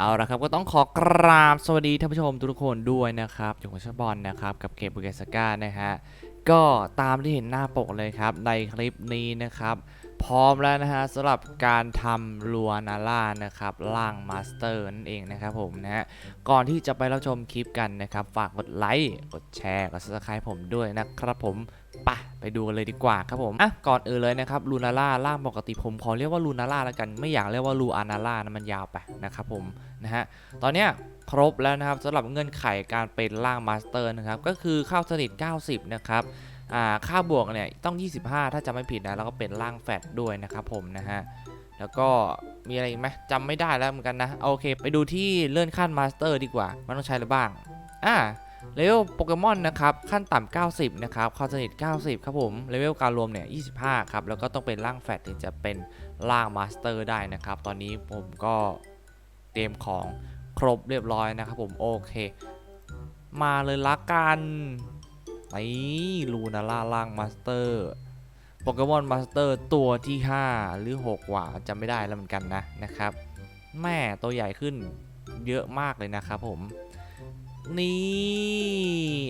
เอาละครับก็ต้องขอกราบสวัสดีท่านผู้ชมทุกคนด้วยนะครับอยู่กับชบอลนะครับกับเกมบูเกสกานะฮะก็ตามที่เห็นหน้าปกเลยครับในคลิปนี้นะครับ พร้อมแล้วนะฮะสำหรับการทำลัวนาร่านะครับล่างมาสเตอร์นั่นเองนะครับผมนะฮะก่อนที่จะไปรับชมคลิปกันนะครับ ฝากกดไลค์กดแชร์กด subscribe ผมด้วยนะครับผมไปไปดูกันเลยดีกว่าครับผมอะก่อนอื่นเลยนะครับลูนาร่าล่างปกติผมขอเรียกว่าลูนาร่าแล้วกันไม่อยากเรียกว่าลูอานาร่านะมันยาวไปนะครับผมนะฮะตอนเนี้ยครบแล้วนะครับสำหรับเงื่อนไขการเป็นล่างมาสเตอร์นะครับก็คือเข้าสนิท 90 นะครับ ค่าบวกเนี่ยต้อง 25 ถ้าจำไม่ผิดนะแล้วก็เป็นล่างแฟดด้วยนะครับผมนะฮะแล้วก็มีอะไรอีกไหมจำไม่ได้แล้วเหมือนกันนะโอเค ไปดูที่เลื่อนขั้นมาสเตอร์ดีกว่า มันต้องใช้อะไรบ้างอ่าเลเวลโปเกมอนนะครับขั้นต่ำ90 นะครับเข้าสนิท 90 ครับผมเลเวลการรวมเนี่ย 25 ครับ แล้วก็ต้องเป็นล่างแฟดถึงจะเป็นล่างมาสเตอร์ได้นะครับ ตอนนี้ผมก็เตรียมของครบเรียบร้อยนะครับผมโอเค มาเลยละกัน ไอ้ลูนาล่าล่างมาสเตอร์โปเกมอนมาสเตอร์ตัวที่ 5 หรือ 6 ว่าจำไม่ได้แล้วเหมือนกันนะนะครับ แม่ตัวใหญ่ขึ้นเยอะมากเลยนะครับผม นี่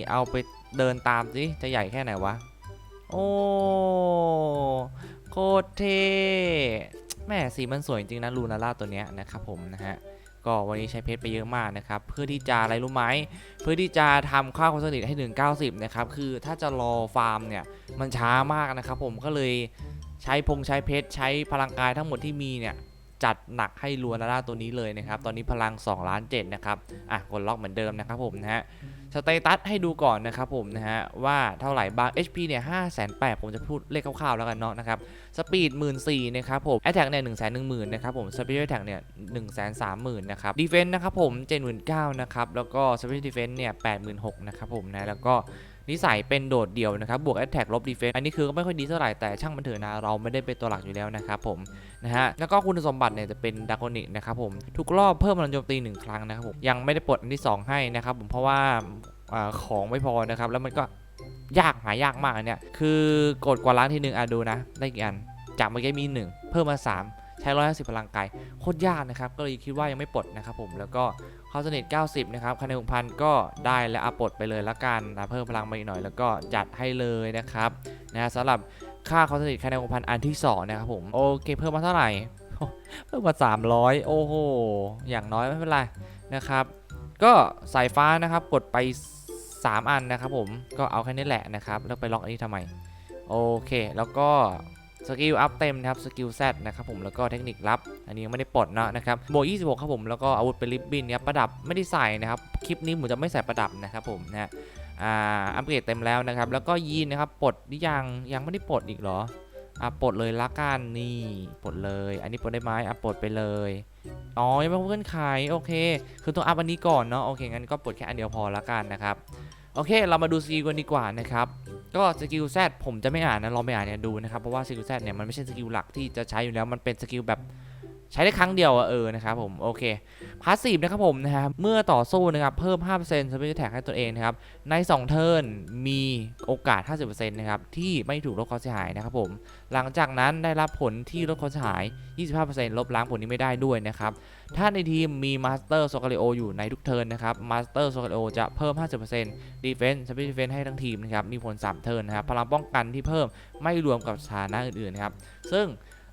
เอาไปเดินตามสิ จะใหญ่แค่ไหนวะ โอ้โคตรเท่แม่สีมันสวยจริงนะลูนาล่าตัวเนี้ยนะครับผมนะฮะ ก็วันนี้ใช้เพชรไปเยอะมากนะครับเพื่อที่จะอะไรรู้ไหมเพื่อที่จะทำค่าความสนิทให้ถึง 90 นะครับคือถ้าจะรอฟาร์มเนี่ยมันช้ามากนะครับผมก็เลยใช้พงใช้เพชรใช้พลังกายทั้งหมดที่มีเนี่ยจัดหนักให้ลัวนาร่าตัวนี้เลยนะครับ ตอนนี้พลัง2ล้าน7นะครับ อะ กดล็อกเหมือนเดิมนะครับผมนะฮะ สเตตัสให้ดูก่อนนะครับผมนะฮะว่าเท่าไหร่บาง HP เนี่ยห้าแสนแปดผมจะพูดเลขคร่าวๆแล้วกันเนาะนะครับสปีดหมื่นสี่นะครับผมแอตแทกเนี่ยหนึ่งแสนหนึ่งหมื่นนะครับผมสปีดแอตแท็กเนี่ยหนึ่งแสนสามหมื่นนะครับดีเฟนต์นะครับผมเจ็ดหมื่นเก้านะครับแล้วก็สปีดดีเฟนต์เนี่ยแปดหมื่นหกนะครับผมนะแล้วก็ นิสัยเป็นโดดเดี่ยวนะครับบวกแอตแทกลบดีเฟนต์อันนี้คือก็ไม่ค่อยดีเท่าไหร่แต่ช่างมันเถอะนะเราไม่ได้เป็นตัวหลักอยู่แล้วนะครับผมนะฮะแล้วก็คุณสมบัติเนี่ยจะเป็นดากอนิกนะครับผมทุกรอบเพิ่มพลังโจมตีหนึ่งครั้งนะครับผมยังไม่ได้ปลดอันที่สองให้นะครับผมเพราะว่าอของไม่พอนะครับแล้วมันก็ยากหายากมากอันเนี่ยคือกดกว่าล้านทีหนึ่งอะดูนะได้กี่อันจากเมื่อกี้มี 1 เพิ่มมา 3 ใช้ 150 พลังกายโคตรยากนะครับ ก็เลยคิดว่ายังไม่ปลดนะครับผมแล้วก็ เข้าสนิท 90 นะครับคะแนนหกพันก็ได้และอัปลดไปเลยละกันนะเพิ่มพลังมาอีกหน่อยแล้วก็จัดให้เลยนะครับนะฮะสำหรับค่าเข้าสนิทคะแนนหกพันอันที่ 2 นะครับผมโอเคเพิ่มมาเท่าไหร่ เพิ่มมา 300 โอ้โห อย่างน้อยไม่เป็นไรนะครับ ก็สายฟ้านะครับกดไป 3 อันนะครับผมก็เอาแค่นี้แหละนะครับแล้วไปล็อกอันนี้ทำไมโอเค แล้วก็ สกิลอัพเต็มนะครับ สกิลแซดนะครับผม แล้วก็เทคนิคลับ อันนี้ยังไม่ได้ปลดเนอะนะครับโบ26 ครับผม แล้วก็อาวุธเป็นริบบิ้นเนี่ยประดับไม่ได้ใส่นะครับ คลิปนี้ผมจะไม่ใส่ประดับนะครับผมนะอ่า อัปเกรดเต็มแล้วนะครับ แล้วก็ยีนนะครับ ปลดหรือยัง ยังไม่ได้ปลดอีกเหรอ อะปลดเลยละกันนี่ ปลดเลย อันนี้ปลดได้ไหมอะปลดไปเลย อ๋อ ยังไม่เพื่อนขายโอเค คือต้องอัพอันนี้ก่อนเนาะ โอเค งั้นก็ปลดแค่อันเดียวพอละกันนะครับ โอเค เรามาดูสกิลกันดีกว่านะครับ ก็สกิลแซดผมจะไม่อ่านนะลองไปอ่านเนี่ยดูนะครับ เพราะว่าสกิลแซดเนี่ยมันไม่ใช่สกิลหลักที่จะใช้อยู่แล้ว มันเป็นสกิลแบบ ใช้ได้ครั้งเดียวเออนะครับผมโอเคพาสซีฟนะครับผมนะฮะเมื่อต่อสู้นะครับเพิ่ม5%สเปเชียลแท็กให้ตัวเองนะครับใน 2 เทิร์นมีโอกาส 50%นะครับที่ไม่ถูกลดความเสียหายนะครับผมหลังจากนั้นได้รับผลที่ลดความเสียหาย 25%ลบล้างผลนี้ไม่ได้ด้วยนะครับถ้าในทีมมีมาสเตอร์โซกา i โออยู่ในทุกเทิร์นนะครับมาสเตอร์โซกา i โอจะเพิ่ม 50% Defense s p e c ial Defense ให้ทั้งทีมนะครับมีผล 3 เทิร์นนะครับพลังป้องกันที่เพิ่มไม่รวมกับสถานะอื่นๆนะครับซึ่ง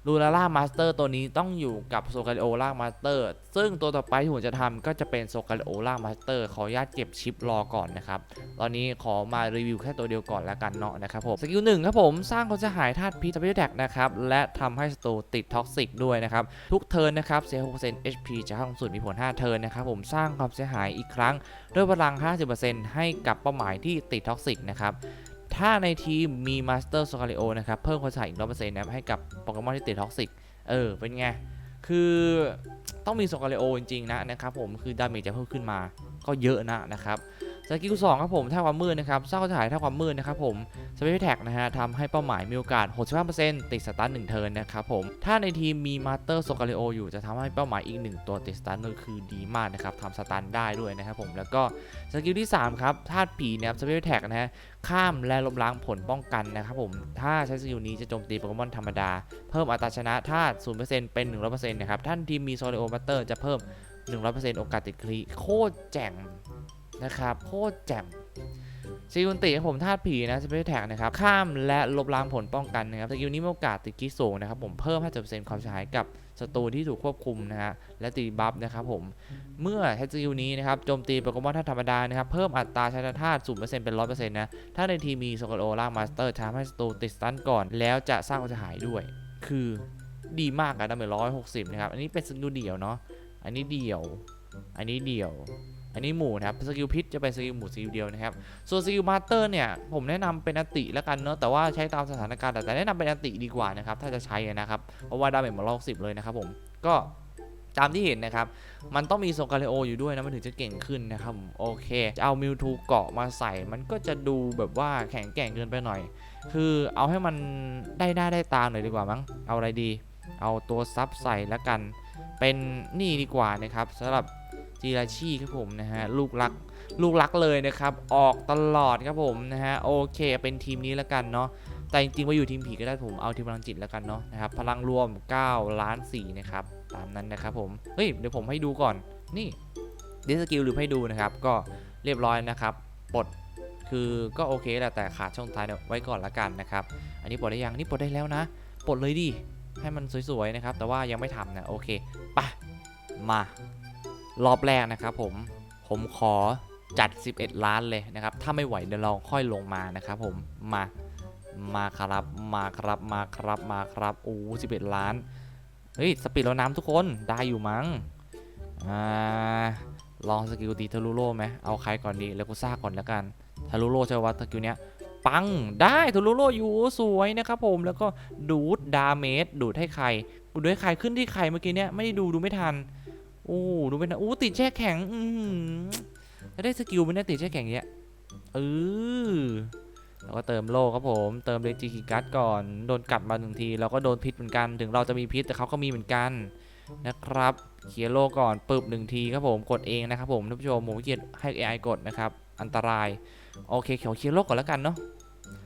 ลูลาล่ามาสเตอร์ตัวนี้ต้องอยู่กับโซกา i โอล่ามาสเตอร์ซึ่งตัวต่อไปที่ผมจะทำก็จะเป็นโซกา i โอล่ามาสเตอร์ขออนุญาตเก็บชิปรอก่อนนะครับ ตอนนี้ขอมารีวิวแค่ตัวเดียวก่อนแล้วกันเนาะนะครับผม สกิลหนึ่งครับผมสร้างความเสียหายธาตุพิษทวิแท็กนะครับ และทำให้สตูติดท็อกซิกด้วยนะครับ ทุกเทิร์นนะครับเสีย6% HP จากห้องสุดมีผล 5 เทิร์นนะครับผมสร้างความเสียหายอีกครั้ง ด้วยพลัง 50%ให้กับเป้าหมายที่ติดท็อกซิกนะครับ ถ้าในทีมมีมาสเตอร์โซคาริโอนะครับ เพิ่มความสายอีก100%นะครับให้กับโปเกมอนที่ติดท็อกซิก เออ เป็นไง คือต้องมีโซคาริโอจริงๆนะนะครับผม คือดาเมจจะเพิ่มขึ้นมาก็เยอะนะนะครับ สกิล2ครับผมท่าความมืดนะครับสร้างควายหายท่าความมืดนะครับผมสเปเชียลแท็กนะฮะทำให้เป้าหมายมีโอกาส 65%ติดสตาร์ท1เทิร์นนะครับผมถ้าในทีมมีมาสเตอร์โซกา i โออยู่จะทำให้เป้าหมายอีก 1 ตัวติดสตาร์ทนั่นคือดีมากนะครับทำสตาร์ทได้ด้วยนะครับผมแล้วก็สกิลที่ 3 ครับธาตุผีนะครับสเปเชียลแท็กนะฮะข้ามและลบล้างผลป้องกันนะครับผมถ้าใช้สกิลนี้จะโจมตีโปเกมอนธรรมดา เพิ่มอัตราชนะธาตุ0%เป็น 100%นะครับท่านทีมมีโซลิโอมาสเตอร์จะเพิ่ม100%โอกาสติดคลีโคตรแจ่ม นะครับโคตรแจ่มสกิลติของผมธาตุผีนะสเปซแท็กนะครับ ข้ามและลบล้างผลป้องกันนะครับสกิลนี้มีโอกาสติดคลีสูงนะครับ ผมเพิ่ม 50%ความเสียหายกับศัตรูที่ถูกควบคุมนะฮะ และตีบัฟนะครับผม เมื่อใช้สกิลนี้นะครับโจมตีโปเกมอนธาตุธรรมดานะครับ เพิ่มอัตราใช้ธาตุ0%เป็น100%นะ ถ้าในทีมมีโซโกโอล่างมาสเตอร์ทำให้ศัตรูติดสตันก่อน แล้วจะสร้างความเสียหายด้วย คือดีมากอะดาเมจร้อยหกสิบนะครับ อันนี้เป็นสกิลเดี่ยวเนาะ อันนี้เดี่ยว อันนี้เดี่ยว อันนี้หมู่นะครับสกิลพิษจะเป็นสกิลหมู่สกิลเดียวนะครับ ส่วนสกิลมาสเตอร์เนี่ยผมแนะนำเป็นอติแล้วกันเนาะแต่ว่าใช้ตามสถานการณ์แต่แนะนำเป็นอติดีกว่านะครับถ้าจะใช้นะครับเพราะว่าดาเมจมันร้อยสิบเลยนะครับผมก็ตามที่เห็นนะครับ มันต้องมีโซกาเลโออยู่ด้วยนะ มันถึงจะเก่งขึ้นนะครับ โอเค จะเอามิวทูเกาะมาใส่ มันก็จะดูแบบว่าแข็งแกร่งเกินไปหน่อย คือเอาให้มันได้หน้าได้ตาหน่อยดีกว่ามั้ง เอาอะไรดี เอาตัวซับใส่แล้วกัน เป็นนี่ดีกว่านะครับสำหรับ จีราชีครับผมนะฮะลูกรักลูกรักเลยนะครับ ออกตลอดครับผมนะฮะโอเคเป็นทีมนี้แล้วกันเนาะแต่จริงๆว่าอยู่ทีมผีก็ได้ผมเอาทีมพลังจิตแล้วกันเนาะนะครับพลังรวม 9 ล้าน4นะครับตามนั้นนะครับผมเฮ้ยเดี๋ยวผมให้ดูก่อนนี่ดิสกิลหรือให้ดูนะครับ ก็เรียบร้อยนะครับปลดคือก็โอเคแหละแต่ขาดช่องท้ายไว้ก่อนละกันนะครับ อันนี้ปลดได้ยังนี่ปลดได้แล้วนะปลดเลยดิให้มันสวยๆนะครับ แต่ว่ายังไม่ทำนะโอเคไปะมา รอบแรกนะครับผมผมขอจัด 11 ล้านเลยนะครับ ถ้าไม่ไหวเดี๋ยวเราค่อยลงมานะครับผมมามาครับมาครับมาครับมาครับโอ้11ล้านเฮ้ยสปีดแล้วน้ำทุกคนได้อยู่มั้งอ่าลองสกิลตีทะลุโล่ไหมเอาใครก่อนดีเลโกซ่าก่อนแล้วกันทะลุโล่ใช่ว่าสกิลเนี้ยปังได้ทะลุโล่อยู่สวยนะครับผมแล้วก็ดูดดาเมจดูดให้ใครดูดให้ใครขึ้นที่ใครเมื่อกี้เนี้ยไม่ได้ดูดูไม่ทัน โอ้ดูไม่ทันโอ้ติดแช่แข็ง อืมแล้วได้สกิลไม่ได้ติดแช่แข็งเนี้ยเออเราก็เติมโล่ครับผม เติมเลจิคิกัสก่อน โดนกัดมาหนึ่งทีเราก็โดนพิษเหมือนกัน ถึงเราจะมีพิษแต่เขาก็มีเหมือนกันนะครับเคลียร์โลก่อนปึบหนึ่งทีครับผมกดเองนะครับผมท่านผู้ชมผมเกียจให้ AI กดนะครับ อันตราย โอเคเขียวเคลียร์โลก่อนแล้วกันเนาะ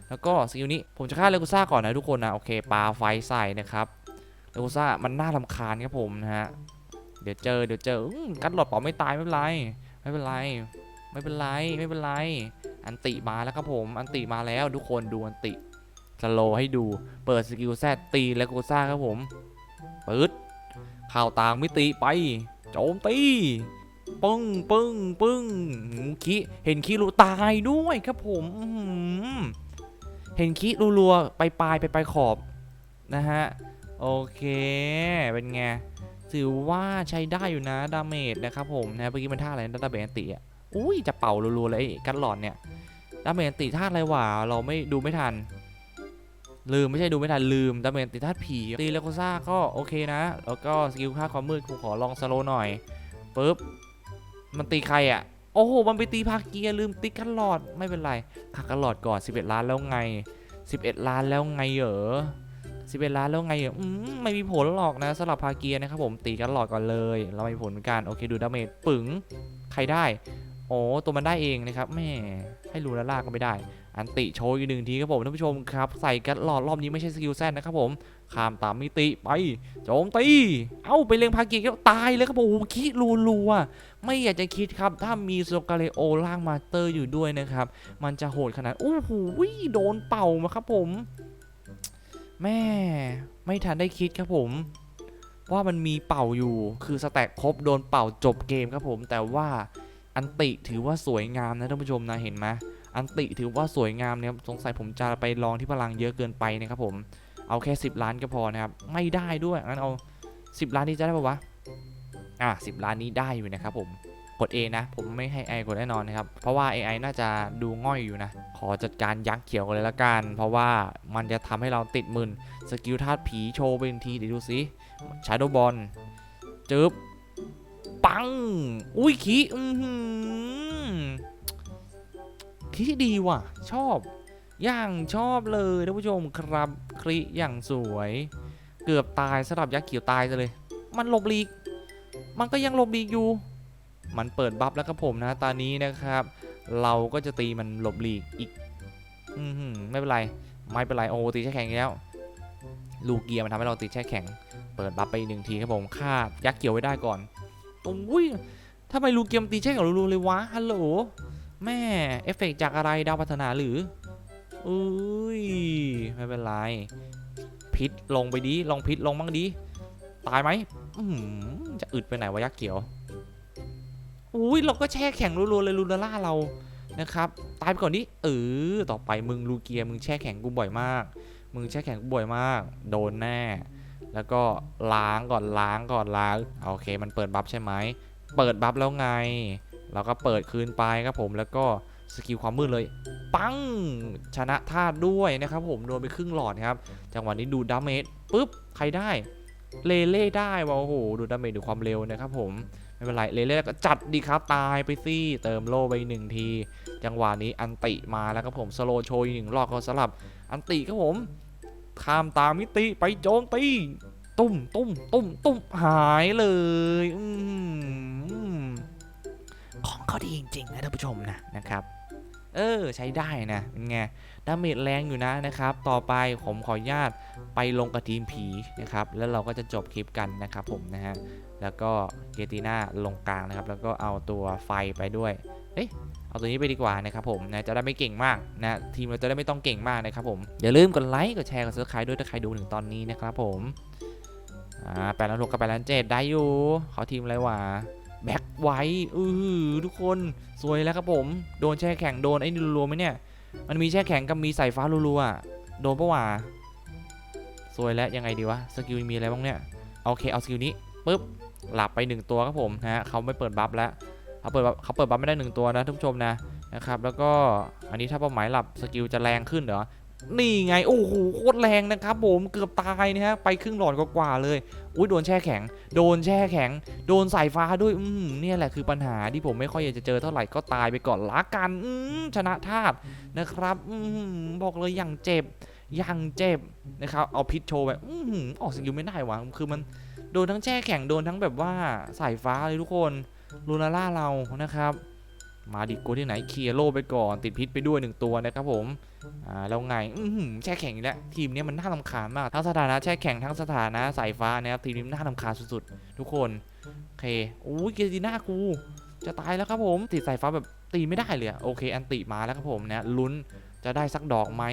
แล้วก็สกิลนี้ผมจะฆ่าเลกูซ่าก่อนนะทุกคนนะโอเคปาไฟใส่นะครับเลกูซ่ามันน่ารำคาญครับผมนะฮะ เดี๋ยวเจอเดี๋ยวเจอกัดหลอดเปล่าไม่ตายไม่เป็นไร ไม่เป็นไร ไม่เป็นไรไม่เป็นไร อันติมาแล้วครับผม อันติมาแล้วทุกคนดูอันติสโลให้ดู เปิดสกิลแซดตีเลกูซ่าครับผมปืดข่าวต่างมิติไป โจมตีปึ้งปึ้งปึ้งคิเห็นคิรูตายด้วยครับผมเห็นคิรัวๆไปปลายไปปลายขอบนะฮะ โอเค เป็นไง ถือว่าใช้ได้อยู่นะดาเมจนะครับผมนะเมื่อกี้มันท่าอะไรนะดาเมจติอะอุ้ยจะเป่ารัวๆเลยกันหลอนเนี่ยดาเมจติท่าอะไรวะเราไม่ดูไม่ทัน ลืมไม่ใช่ดูไม่ทันลืมดาเมจติท่าผีตีเลโกซ่าก็โอเคนะ แล้วก็สกิลค่าความมืดกูขอลองสโลว์หน่อยปุ๊บมันตีใครอะโอ้โห มันไปตีพาเกียร์ลืมตีกันหลอดไม่เป็นไรคักกันหลอดก่อน 11 ล้านแล้วไง 11 ล้านแล้วไงเหรอ 11ล้านแล้วไงอืมไม่มีผลหรอกนะสำหรับพาเกียนะครับผมตีกันหลอดก่อนเลย เราไม่มีผลเหมือนกันโอเคดูดาเมจปึ๋งใครได้โอ้ตัวมันได้เองนะครับแม่ให้รูลาลาก็ไม่ได้ อันติโชว์อีกหนึ่งทีครับผมท่านผู้ชมครับ ใส่กันหลอดรอบนี้ไม่ใช่สกิลแซนนะครับผมข้ามตามมิติไปโจมตีเอ้าไปเล็งพาเกียก็ตายเลยครับผมโอ้โหคิรัวไม่อยากจะคิดครับ ถ้ามีโซกาเลโอล่างมาสเตอร์อยู่ด้วยนะครับ มันจะโหดขนาดโอ้โหโดนเป่ามาครับผม แม่ไม่ทันได้คิดครับผม ว่ามันมีเป่าอยู่คือสแต็กครบโดนเป่าจบเกมครับผม แต่ว่าอันติถือว่าสวยงามนะท่านผู้ชมนะเห็นไหมอันติถือว่าสวยงามเนี่ยสงสัยผมจะไปลองที่พลังเยอะเกินไปนะครับผมเอาแค่ 10 ล้านก็พอนะครับไม่ได้ด้วยงั้นเอา 10 ล้านนี้จะได้ปะวะอะ10 ล้านนี้ได้อยู่นะครับผมกด A นะ ผมไม่ให้ AI กดแน่นอนนะครับ เพราะว่า AI น่าจะดูง่อยอยู่นะ ขอจัดการยักษ์เขียวกันเลยละกัน เพราะว่ามันจะทำให้เราติดมึนสกิลธาตุผีโชว์เป็นทีเดี๋ยวดูสิชาโดบอลจึ๊บปัง อุ้ยขีอือหือขี้ดีว่ะ ชอบ อย่างชอบเลยท่านผู้ชมครับคลิอย่างสวย เกือบตายสำหรับยักษ์เขียวตายเลย มันหลบลีก มันก็ยังหลบลีกอยู่ มันเปิดบัฟแล้วครับผมนะตอนนี้นะครับ เราก็จะตีมันหลบหลีกอีก อือหือไม่เป็นไร ไม่เป็นไร โอ้ตีแช่แข็งแล้ว ลูกเกียร์มันทำให้เราตีแช่แข็ง เปิดบัฟไปอีกหนึ่งทีครับผมฆ่ายักษ์เขียวไว้ได้ก่อนอุ้ยทำไมลูเกียมตีใช่กับลูเลยวะ ฮัลโหล แม่ เอฟเฟกต์จากอะไรดาวพัฒนาหรืออุ้ย ไม่เป็นไร พิษลงไปดิลองพิษลงบ้างดิตายไหมอื้อหือจะอึดไปไหนวะยักษ์เขียว อุ้ยเราก็แช่แข็งรัวๆเลยลูนาล่าเรานะครับตายไปก่อนดิเออต่อไปมึงลูเกียมึงแช่แข็งกูบ่อยมาก มึงแช่แข็งกูบ่อยมาก โดนแน่ แล้วก็ล้างก่อนล้างก่อนล้างโอเค มันเปิดบัฟใช่ไหมเปิดบัฟแล้วไง เราก็เปิดคืนไปครับผมแล้วก็สกิลความมืดเลย ปังชนะธาตุด้วยนะครับผมโดนไปครึ่งหลอดครับ จังหวะนี้ดูดาเมจปุ๊บใครได้เลเล่ได้ว่ะโอ้โหดูดาเมจดูความเร็วนะครับผม ไม่เป็นไรเลเล่ก็จัดดีครับตายไปสิเติมโล่ไปหนึ่งที จังหวะนี้อันติมาแล้วครับผมสโลโชยหนึ่งรอบก็สลับอันติครับผมข้ามตามมิติไปโจมตีตุ้มตุ้มตุ้มตุ้มหายเลยอืมของเขาดีจริง ๆ นะท่านผู้ชมนะนะครับ เออ ใช้ได้นะเป็นไงดาเมจแรงอยู่นะนะครับ ต่อไปผมขออนุญาตไปลงกับทีมผีนะครับ แล้วเราก็จะจบคลิปกันนะครับผมนะฮะ แล้วก็เกติน่าลงกลางนะครับ แล้วก็เอาตัวไฟไปด้วย เอ๊ะเอาตัวนี้ไปดีกว่านะครับผมนะจะได้ไม่เก่งมากนะทีมเราจะได้ไม่ต้องเก่งมากนะครับผม อย่าลืมกดไลค์กดแชร์กดซับสไครต์ด้วยถ้าใครดูถึงตอนนี้นะครับผมอ่าแปดล้านหกกับแปดล้านเจ็ดได้อยู่ขาทีมอะไรวะ แบ็คไว้อืออทุกคนสวยแล้วครับผม โดนแช่แข็งโดนไอ้นี่รัวไหมเนี่ย มันมีแช่แข็งกับมีสายฟ้ารัวๆอะโดนปะวะสวยแล้วยังไงดีวะสกิลมีอะไรบ้างเนี่ยโอเคเอาสกิลนี้ปุ๊บหลับไปหนึ่งตัวครับผมนะฮะเขาไม่เปิดบัฟแล้วเขาเปิดบัฟเขาเปิดบัฟไม่ได้หนึ่งตัวนะทุกผู้ชมนะนะครับแล้วก็อันนี้ถ้าเป้าหมายหลับสกิลจะแรงขึ้นเหรอ นี่ไง โอ้โหโคตรแรงนะครับผมเกือบตายนะฮะไปครึ่งหลอดกว่าเลยอุ้ยโดนแช่แข็ง โดนแช่แข็ง โดนสายฟ้าด้วย อืมเนี่ยแหละคือปัญหาที่ผมไม่ค่อยอยากจะเจอเท่าไหร่ก็ตายไปก่อนละกันอืมชนะธาตุนะครับ อืมบอกเลยอย่างเจ็บอย่างเจ็บนะครับ เอาพิษโชว์ไปอืมออกสกิลไม่ได้วะคือมันโดนทั้งแช่แข็งโดนทั้งแบบว่าสายฟ้าเลยทุกคนลูนาล่าเรานะครับ มาดิโกที่ไหนเคลียร์โลไปก่อนติดพิษไปด้วยหนึ่งตัวนะครับผมอ่าแล้วไงอื้อหือแช่แข็งอีกแล้วทีมเนี้ยมันน่าลำคาญมากทั้งสถานะแช่แข็งทั้งสถานะสายฟ้านะครับทีมนี้น่าลำคาญสุดๆ ทุกคนโอเคโอ้ยเกติน่ากูจะตายแล้วครับผมติดสายฟ้าแบบตีไม่ได้เลยโอเค อันติมาแล้วครับผมนะลุ้น จะได้สักดอกไหม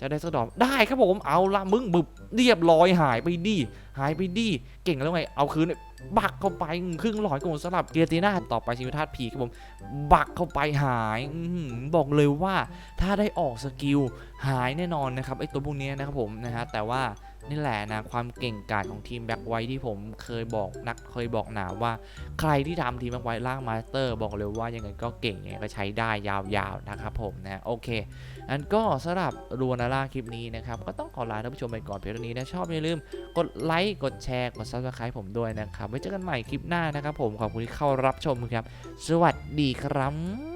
จะได้สักดอก ได้ครับผม เอาละมึงบึบเรียบร้อยหายไปดิหายไปดิเก่งแล้วไง เอาคืนบักเข้าไปครึ่งหลอดกูสลับเกียรติน่าต่อไปชิวธาตุผีครับผม บักเข้าไปหายอบอกเลยว่าถ้าได้ออกสกิลหายแน่นอนนะครับไอตัวพวกนี้นะครับผมนะฮะแต่ว่า นี่แหละนะความเก่งกาจของทีมแบ็คไวท์ที่ผมเคยบอกนักเคยบอกหนาว่า ใครที่ทำทีมแบ็คไวท์ล่างมาสเตอร์ บอกเลยว่ายังไงก็เก่งยังไงก็ใช้ได้ยาวๆนะครับผมนะโอเคอันก็สำหรับรัวนาร่าคลิปนี้นะครับก็ต้องขอลาท่านผู้ชมไปก่อนเพียงเท่านี้นะชอบอย่าลืมกดไลค์กดแชร์กด subscribe ผมด้วยนะครับไว้เจอกันใหม่คลิปหน้านะครับผมขอบคุณที่เข้ารับชมครับ สวัสดีครับ